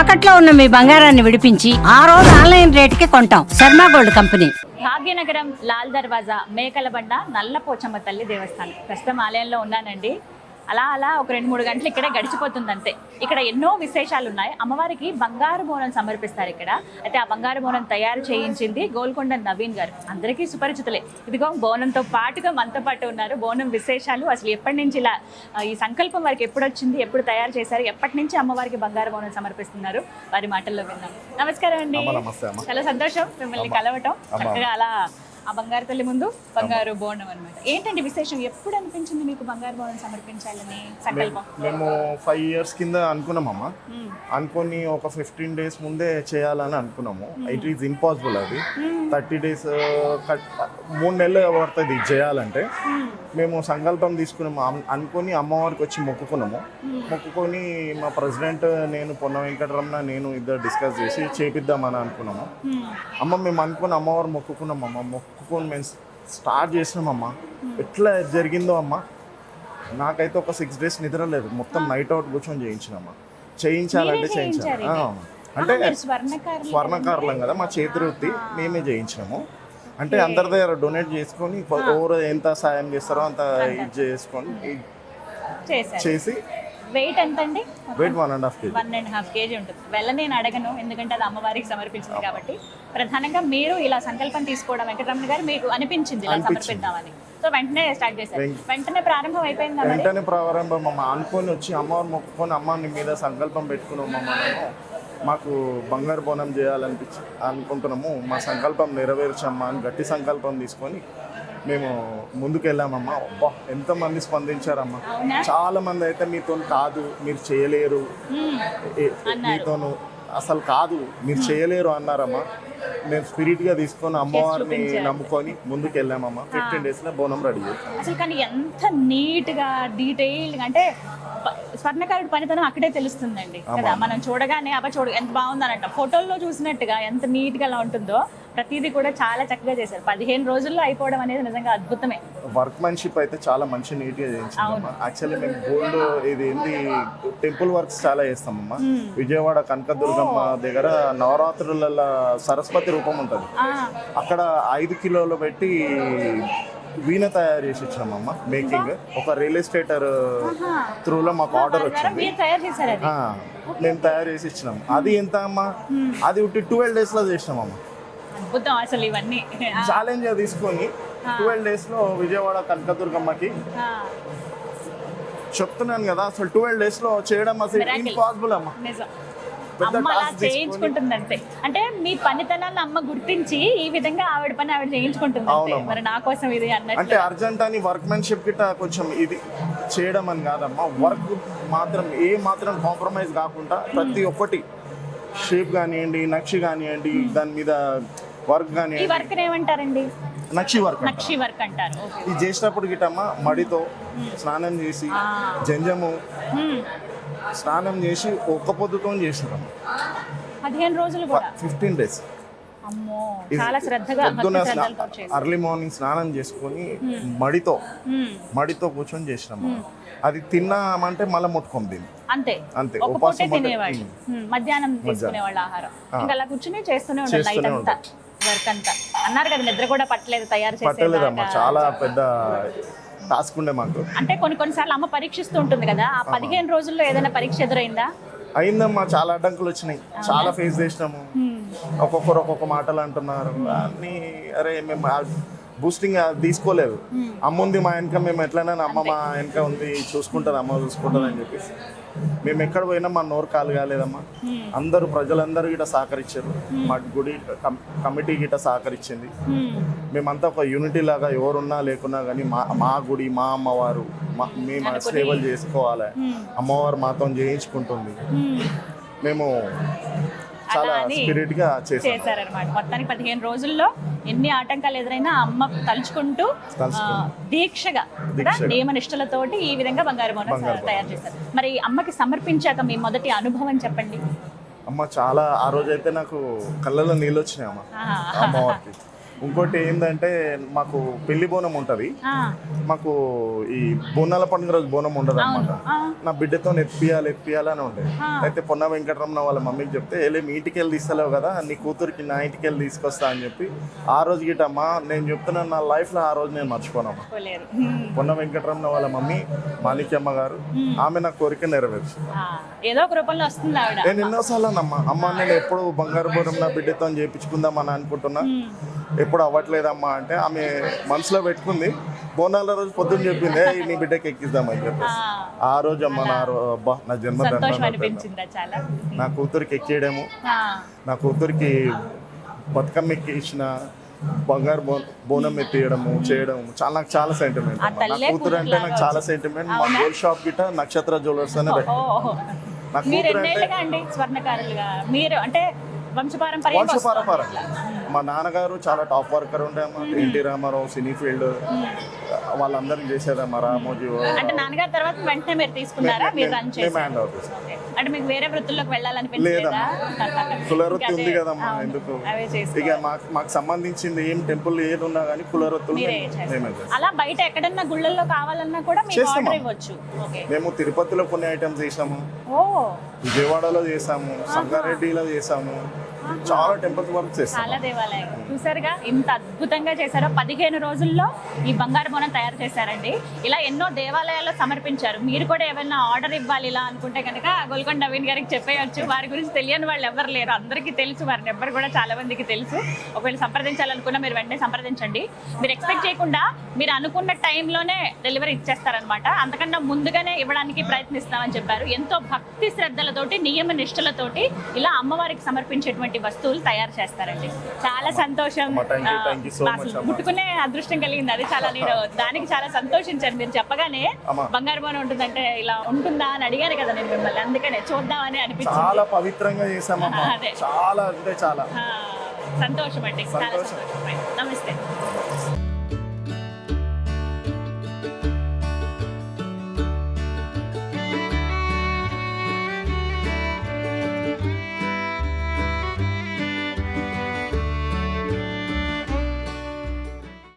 తాకట్లో ఉన్న మీ బంగారాన్ని విడిపించి ఆ రోజు ఆన్లైన్ రేటుకి కొంటాం. Sharma gold company. Bhagyanagaram Lal Darwaza Mekalabanda Nalla Pochamma తల్లి దేవస్థానం. ప్రస్తుతం ఆలయంలో ఉన్నానండి. అలా అలా ఒక రెండు మూడు గంటలు ఇక్కడే గడిచిపోతుంది అంతే ఇక్కడ ఎన్నో విశేషాలు ఉన్నాయి అమ్మవారికి బంగారు బోనం సమర్పిస్తారు ఇక్కడ. అయితే ఆ బంగారు బోనం తయారు చేయించింది గోల్కొండ నవీన్ గారు. అందరికీ సుపరిచితులే. ఇదిగో బోనంతో పాటుగా మనతో పాటు ఉన్నారు. బోనం విశేషాలు అసలు ఎప్పటి నుంచి ఇలా ఈ సంకల్పం వారికి ఎప్పుడు వచ్చింది ఎప్పుడు తయారు చేశారు ఎప్పటి నుంచి అమ్మవారికి బంగారు బోనం సమర్పిస్తున్నారు? వారి మాటల్లో విన్నాం. నమస్కారం అండి. చాలా సంతోషం మిమ్మల్ని కలవటం. చక్కగా అలా ఆ బంగారు తల్లి ముందు బంగారు బోనం అనమాట ఏంటండి విశేషం? ఎప్పుడు అనిపించింది మీకు బంగారు బోనం సమర్పించాలని సంకల్పం? మేము ఫైవ్ ఇయర్స్ కింద అనుకున్నామమ్మా మ్మ్. అనుకొని ఒక ఫిఫ్టీన్ డేస్ ముందే చేయాలని అనుకున్నాము. ఇట్ ఈస్ ఇంపాసిబుల్ అది. థర్టీ డేస్ మూడు నెలలు పడుతుంది ఇది చేయాలంటే మేము సంకల్పం తీసుకున్నాము అనుకొని అమ్మవారికి వచ్చి మొక్కుకున్నాము. మొక్కుకొని మా ప్రెసిడెంట్ నేను పొన్న వెంకటరమణ నేను ఇద్దరు డిస్కస్ చేసి చేపిద్దామని అనుకున్నాము. మ్మ్. అమ్మ మేము అనుకుని అమ్మవారు మొక్కుకున్నాం అమ్మ. మొక్కుకొని మేము స్టార్ట్ చేసినామమ్మ ఎట్లా జరిగిందో అమ్మ. నాకైతే ఒక సిక్స్ డేస్ నిద్ర లేదు. మొత్తం నైట్ అవుట్ కూర్చొని చేయించినమ్మా చేయించాలంటే చేయించాలి. అంటే స్వర్ణకారులం కదా. మా చేతి వృత్తి మేమే చేయించినాము. అంటే అందరి దగ్గర డొనేట్ చేసుకొని ఎవరు ఎంత సాయం చేస్తారో అంత ఇది చేసుకొని చేసి వెయిట్ ఎంత అండి weight one and half KG one and half KG ఉంటుంది. వెళ్ళ నేను అడగను ఎందుకంటే అది అమ్మవారికి సమర్పించింది కాబట్టి. ప్రధానంగా మీరు ఇలా సంకల్పం తీసుకోవడం వెంకటరమణ గారు మీకు అనిపించింది ఇలా సమర్పిద్దామని. సో వెంటనే స్టార్ట్ చేశారు. వెంటనే ప్రారంభం అయిపోయిందా వెంటనే ప్రారంభం. అమ్మ అనుకొని వచ్చి అమ్మవారు మొక్కుకొని అమ్మ మీద సంకల్పం పెట్టుకున్నాము అమ్మ మేము మాకు బంగారు బోనం చేయాలనిపించి అనుకుంటున్నాము. మా సంకల్పం నెరవేర్చమ్మా అని గట్టి సంకల్పం తీసుకొని మేము ముందుకు వెళ్ళామమ్మా అబ్బా ఎంతమంది స్పందించారమ్మా. చాలా మంది అయితే మీతో కాదు మీరు చేయలేరు. మీతోను అసలు కాదు మీరు చేయలేరు అన్నారమ్మా. మేము స్పిరిట్గా తీసుకొని అమ్మవారిని నమ్ముకొని ముందుకు వెళ్ళామమ్మా ఫిఫ్టీన్ డేస్లో బోనం రెడీ చేస్తాం అసలు కానీ ఎంత నీట్గా డీటెయిల్డ్ అంటే స్వర్ణకారుడి పనితనం అక్కడే తెలుస్తుందండి. కదా మనం చూడగానే అబ్బా చూడు ఎంత బాగుందని అంట ఫోటోల్లో చూసినట్టుగా ఎంత నీట్గా ఉంటుందో ప్రతిదీ కూడా చాలా చక్కగా చేశారు. పదిహేను రోజుల్లో అయిపోవడం అనేది నిజంగా అద్భుతమే. వర్క్ మ్యాన్షిప్ అయితే చాలా మంచి నీట్గా చేయించామమ్మా యాక్చువల్లీ మేము గోల్డ్ ఇది ఏంటి టెంపుల్ వర్క్స్ చాలా చేస్తామమ్మా. విజయవాడ కనకదుర్గమ్మ దగ్గర నవరాత్రుల సరస్వతి రూపం ఉంటుంది. అక్కడ ఐదు కిలోలు పెట్టి వీణ తయారు చేసి ఇచ్చామమ్మా మేకింగ్ ఒక రియల్ ఎస్టేటర్ త్రూలో మాకు ఆర్డర్ వచ్చింది. ఆ, మేము తయారు చేసి ఇచ్చినాం. అది ఎంత అమ్మా? అది ఉట్టి ట్వెల్వ్ డేస్లో చేసినామమ్మా. అద్భుతం అసలు ఇవన్నీ. ఆ, ఛాలెంజ్ తీసుకొని ట్వెల్వ్ డేస్లో విజయవాడ కనకదుర్గమ్మకి ఆ, చెప్తున్నాను కదా అసలు ట్వెల్వ్ డేస్లో చేయడం అసలు Miracle. ఇంపాసిబుల్ అమ్మా. నిజం. అమ్మ అలా తీసుకొని- చేయించుకుంటుందంటే అంటే మీ పనితనాన్ని అమ్మ గుర్తించి ఈ విధంగా ఆవిడ పని ఆవిడ చేయించుకుంటుంది అంతే. అవునమ్మా. మరి నా కోసం ఇది అన్నట్టు. అంటే అర్జెంట్ అని వర్క్ మ్యాన్షిప్ గిట్ట కొంచెం ఇది చేయడం అని కాదమ్మా. వర్క్ మాత్రం ఏ మాత్రం కాంప్రమైజ్ కాకుండా ప్రతి ఒక్కటి. షేప్ కానివ్వండి నక్షి కానివ్వండి దాని మీద వర్క్ ఈ కానివ్వండి. వర్క్ ఏమంటారండి? నక్షి వర్క్ అంటారు. నక్షి వర్క్ అంటారు. ఇది చేసినప్పుడు గిట్టమ్మా మడితో స్నానం చేసి. జంజము. స్నానం చేసి ఒక్క పొద్దుతో చేసినాం పదిహేను రోజులు కూడా? Fifteen days. చాలా శ్రద్ధగా అర్లీ మార్నింగ్ స్నానం చేసుకొని మడితో. మడితో కూర్చొని చేసినాం అది తిన్నామంటే మళ్ళీ ముట్టుకోం దీన్ని అంతే. అంతే. ఉపాసం తినేవాళ్ళు. మధ్యాహ్నం తీసుకునేవాళ్ళు ఆహారం. ఇంకా అలా కూర్చుని చేస్తూనే ఉండాలి నైట్ చేస్తూనే అంతా వర్క్ అంతా. అన్నారు కదా నిద్ర కూడా పట్టలేదు తయారు పట్టలేదమ్మా. చేసేదాకా చాలా పెద్ద టాస్క్ ఉండే మాకు. అంటే కొన్ని కొన్నిసార్లు అమ్మ పరీక్షిస్తూ ఉంటుంది కదా ఆ పదిహేను రోజుల్లో ఏదైనా పరీక్ష ఎదురైందా? అయిందమ్మా చాలా అడ్డంకులు వచ్చినాయి. చాలా ఫేస్ చేసినాము. ఒక్కొక్కరు ఒక్కొక్క మాటలు అంటున్నారు. అన్ని అరే మేము బూస్టింగ్ తీసుకోలేదు. అమ్మ ఉంది మా వెనక మేము ఎట్లైనా అమ్మ మా వెనక ఉంది చూసుకుంటుంది అమ్మ చూసుకుంటుంది అని చెప్పేసి. మేము ఎక్కడ పోయినా మా నోరు కాలు కాలేదమ్మా. అందరూ ప్రజలందరూ గిట్ట సహకరించారు. మా గుడి కమిటీ గిట్ట సహకరించింది. హ్మ్. మేమంతా ఒక యూనిటీ లాగా ఎవరున్నా లేకున్నా కానీ మా మా గుడి మా అమ్మవారు మేము సేవలు చేసుకోవాలి. అమ్మవారు మాతో చేయించుకుంటుంది. మేము చాలా స్పిరిట్గా చేశారనమాట మొత్తానికి పదిహేను రోజుల్లో ఎన్ని ఆటంకాలు ఎదురైనా అమ్మ తలుచుకుంటూ దీక్షగా నియమ నిష్ఠలతోటి ఈ విధంగా బంగారు బోనం తయారు చేశారు. మరి అమ్మకి సమర్పించాక మీ మొదటి అనుభవం చెప్పండి. అమ్మ చాలా ఆ రోజైతే నాకు కళ్ళలో నీళ్ళు వచ్చినాయి అమ్మ. అమ్మవారికి. ఇంకోటి ఏంటంటే మాకు పెళ్ళి బోనం ఉంటుంది. మాకు ఈ బోనాల పండుగ రోజు బోనం ఉండదు అనమాట. నా బిడ్డతో ఎత్తియాలి ఎత్తియాలి అని ఉండే. అయితే పొన్న వెంకటరమణ వాళ్ళ మమ్మీకి చెప్తే వెళ్ళి మీ ఇంటికి వెళ్ళి తీస్తలేవు కదా నీ కూతురికి నా ఇంటికి వెళ్ళి తీసుకొస్తా అని చెప్పి ఆ రోజు గిటమ్మా నేను చెప్తున్నాను నా లైఫ్లో ఆ రోజు నేను మర్చిపోనమ్మా పొన్న వెంకటరమణ వాళ్ళ మమ్మీ మాణిక్యమ్మ గారు ఆమె నా కోరిక నెరవేర్చు ఏదో ఒక రూపంలో వస్తుంది నేను ఎన్నోసార్లు అమ్మా అమ్మ నేను ఎప్పుడు బంగారు బోరం నా బిడ్డతో చేయించుకుందాం అని అనుకుంటున్నా. ఎప్పుడు అవ్వట్లేదమ్మా అంటే ఆమె మనసులో పెట్టుకుంది. బోనాల రోజు పొద్దున్న చెప్పింది "ఏయ్, నీ బిడ్డకి ఎక్కిద్దామని చెప్పేసి. ఆ. రోజు అమ్మ నా అబ్బా నా జన్మ నా కూతురికి ఎక్కేయడము. నా కూతురికి బతుకమ్మ ఎక్కించిన బంగారు బో బోనం ఎత్తియడము చేయడము. చాలా నాకు చాలా సెంటిమెంట్ నా కూతురు అంటే నాకు చాలా సెంటిమెంట్ మా గోల్డ్ షాప్ గిట్ట నక్షత్ర జ్యువెలర్స్ అనే ఓ నా మీరు అంటే వంశపారంపర్యం. వంశపారపర మా నాన్నగారు చాలా టాప్ వర్కర్ ఉండే అమ్మ. NT Ramarao cine field. వాళ్ళందరికీ చేసేదమ్మా రామోజీ అంటే నాన్నగారి తర్వాత వెంటనే మీరు తీసుకున్నారా? మీరు రన్ చేసి. అంటే మీకు వేరే వృత్తుల్లోకి వెళ్ళాలనిపించలేదా? కులవృత్తి ఉంది కదమ్మా ఎందుకు? అవే చేసి ఇక మాకు మాకు సంబంధించింది ఏం టెంపుల్ ఏది ఉన్నా కానీ కులవృత్తులు మీరే మేము- చేస్తారు. మేమే చేస్తాం. అలా బయట ఎక్కడన్నా గుళ్ళల్లో కావాలన్నా కూడా మీకు చేస్తామా? ఆర్డర్ ఇవ్వచ్చు. ఓకే. మేము తిరుపతిలో కొన్ని ఐటమ్స్ చేసాము ఓ. విజయవాడలో చేసాము సంగారెడ్డిలో చేసాము. చాలా టెంపుల్స్ వర్క్ చేస్తాం చాలా దేవాలయం చూసారుగా ఇంత అద్భుతంగా చేశారో. పదిహేను రోజుల్లో ఈ బంగారు బోనం తయారు చేశారండి. ఇలా ఎన్నో దేవాలయాల్లో సమర్పించారు. మీరు కూడా ఏమైనా ఆర్డర్ ఇవ్వాలి ఇలా అనుకుంటే కనుక గోల్కొండ నవీన్ గారికి చెప్పేయచ్చు. వారి గురించి తెలియని వాళ్ళు ఎవరు లేరు. అందరికీ తెలుసు. వారి నెంబర్ కూడా చాలా మందికి తెలుసు. ఒకవేళ సంప్రదించాలనుకున్నా మీరు వెంటనే సంప్రదించండి. మీరు ఎక్స్పెక్ట్ చేయకుండా మీరు అనుకున్న టైంలోనే డెలివరీ ఇచ్చేస్తారనమాట అంతకన్నా ముందుగానే ఇవ్వడానికి ప్రయత్నిస్తామని చెప్పారు. ఎంతో భక్తి శ్రద్ధలతోటి నియమ నిష్ఠలతోటి ఇలా అమ్మవారికి సమర్పించేటువంటి వస్తువులు తయారు చేస్తారండి. చాలా సంతోషం. ముట్టుకునే అదృష్టం కలిగింది. అది చాలా నేను దానికి చాలా సంతోషించాను. మీరు చెప్పగానే. బంగారు బోనం ఉంటుందంటే ఇలా ఉంటుందా అని అడిగాను కదా నేను మిమ్మల్ని. అందుకనే చూద్దామని అనిపించింది. చాలా పవిత్రంగా చేసామమ్మా. చాలా అంటే చాలా. సంతోషం అండి చాలా. సంతోషం. నమస్తే.